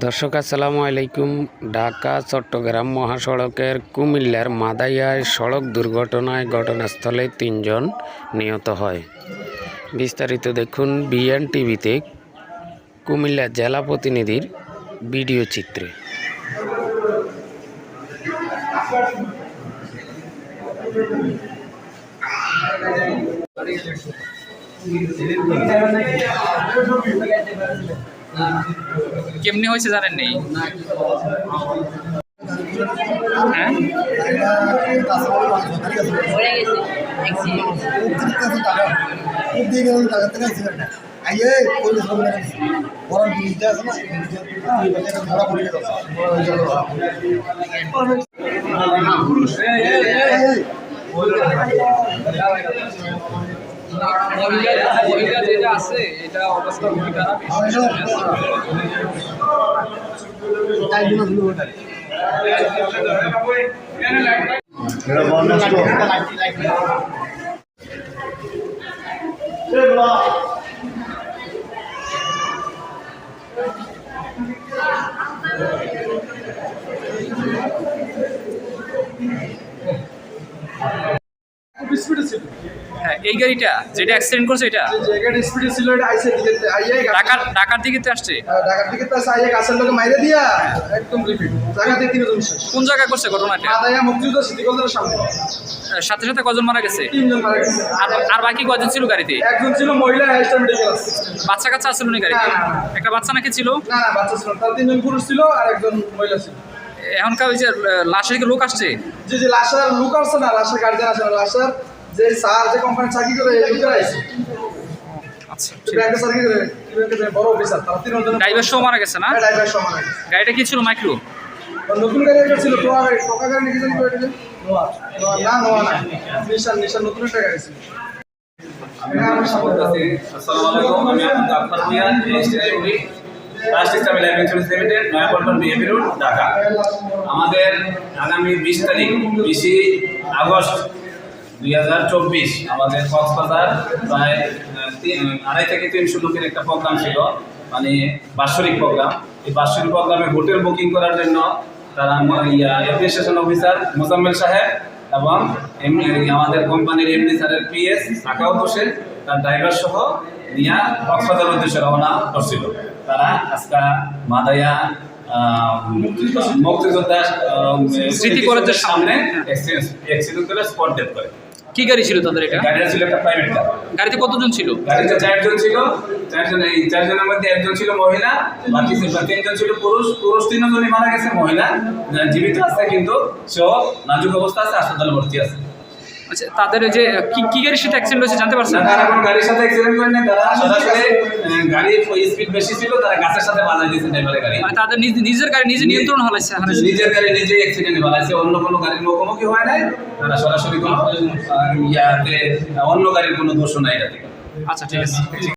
দর্শক, আসসালামু আলাইকুম। ঢাকা, চট্টগ্রাম মহাসড়কের কুমিল্লার মাদাইয়ায় সড়ক দুর্ঘটনায় ঘটনাস্থলে তিনজন নিহত হয়। বিস্তারিত দেখুন বিএন টিভিতে কুমিল্লা জেলা প্রতিনিধির ভিডিও চিত্রে। কেমনি হয়েছে জানেন নেই হ্যাঁ মহিলা যেটা আছে এটা অবস্থা খুবই খারাপ। খুব স্পিডে ছিল হ্যাঁ এই গাড়িটা যেটা অ্যাক্সিডেন্ট করছে এটা? স্পিডে ছিল দিকে আইয়ে ঢাকার ঢাকার দিকে তো আসছে? ঢাকার দিকে তো আইয়ে গাছের লোকে মাইরে দিয়া। একদম রিপিট জায়গা থেকে তিনজন শেষ কোন জায়গায় করছে ঘটনাটা? মাদায়া মুক্তিযুদ্ধ সিটি কলেজের সামনে। সাথে সাথে কজন মারা গেছে? তিনজন মারা গেছে। আর আর বাকি কজন ছিল গাড়িতে? একজন ছিল মহিলা মেডিকেল বাচ্চা কাচ্চা আসছিল না গাড়িতে? একটা বাচ্চা নাকি ছিল? না না বাচ্চা ছিল তার তিনজন পুরুষ ছিল আর একজন মহিলা ছিল। এখনকার ওই যে লাশের লোক আসছে? যে লাশার লুক আছে না। লাশার গার্জিয়ান আছে না। লাশার যে স্যার যে কোম্পানি চাকরি করে আচ্ছা ব্যাংকে করে বড় অফিসার তারা তিনজন ড্রাইভার সহ মারা গেছে না? ড্রাইভার সমান আছে গাড়িটা কি ছিল মাইক্রো আর নতুন গাড়ি একটা ছিল টোয়া গাড়ি টোকা গাড়ি নাকি জানি কয়টা নোয়া নোয়া না নোয়া না। নিশান নিশান নতুন একটা গাড়ি ছিল। আসসালামু আলাইকুম আমি Aftar Bhuiyan registry life insurance limited Nayapaltan BAP road Dhaka. আমাদের আগামী বিশ তারিখ বিশে আগস্ট দুই হাজার চব্বিশ আমাদের কক্সবাজার প্রায় আড়াই থেকে তিনশো লোকের একটা প্রোগ্রাম ছিল মানে বাৎসরিক প্রোগ্রাম। এই বাৎসরিক প্রোগ্রামে হোটেল বুকিং করার জন্য তারা ইয়া অ্যাডমিনিস্ট্রেশন অফিসার মোজাম্মেল সাহেব এবং এমনি আমাদের কোম্পানির এমডি স্যারের পিএস আকাউন্ট হোসেন তার ড্রাইভার সহ নিয়ে কক্সবাজার উদ্দেশ্যে রওনা করছিল। তারা আজকে মাদায়া মুক্তিযোদ্ধা স্মৃতি কলেজের সামনে। অ্যাক্সিডেন্ট করে স্পট ডেথ করে। কি গাড়ি ছিল তাদের এটা? গাড়ি ছিল একটা প্রাইভেট কার গাড়িতে কতজন ছিল? গাড়িতে চারজন ছিল। চারজন এই চারজনের মধ্যে একজন ছিল মহিলা বাকি ছিল তিনজন ছিল পুরুষ। পুরুষ তিনজনই মারা গেছে মহিলা। জীবিত আছে কিন্তু সেও নাজুক অবস্থা আছে হাসপাতালে ভর্তি আছে। আচ্ছা তাদের যে কি গাড়ির সাথে অ্যাক্সিডেন্ট হয়েছে জানতে পারছেন? তারা কোনো গাড়ির সাথে অ্যাক্সিডেন্ট করেনি তারা সরাসরি আহ, গাড়ির স্পিড বেশি ছিল তারা গাছের সাথে বাধা দিয়েছে ড্রাইভারের গাড়ি। মানে তাদের নিজ- নিজের গাড়ি নিজে নিয়ন্ত্রণ হারাইছে হারাইছে। নিজের গাড়ি নিজে অ্যাক্সিডেন্ট হারাইছে অন্য কোনো গাড়ির মুখোমুখি হয় নাই তারা সরাসরি কোনো ইয়াতে অন্য গাড়ির কোনো দোষ নাই এটা আচ্ছা ঠিক আছে।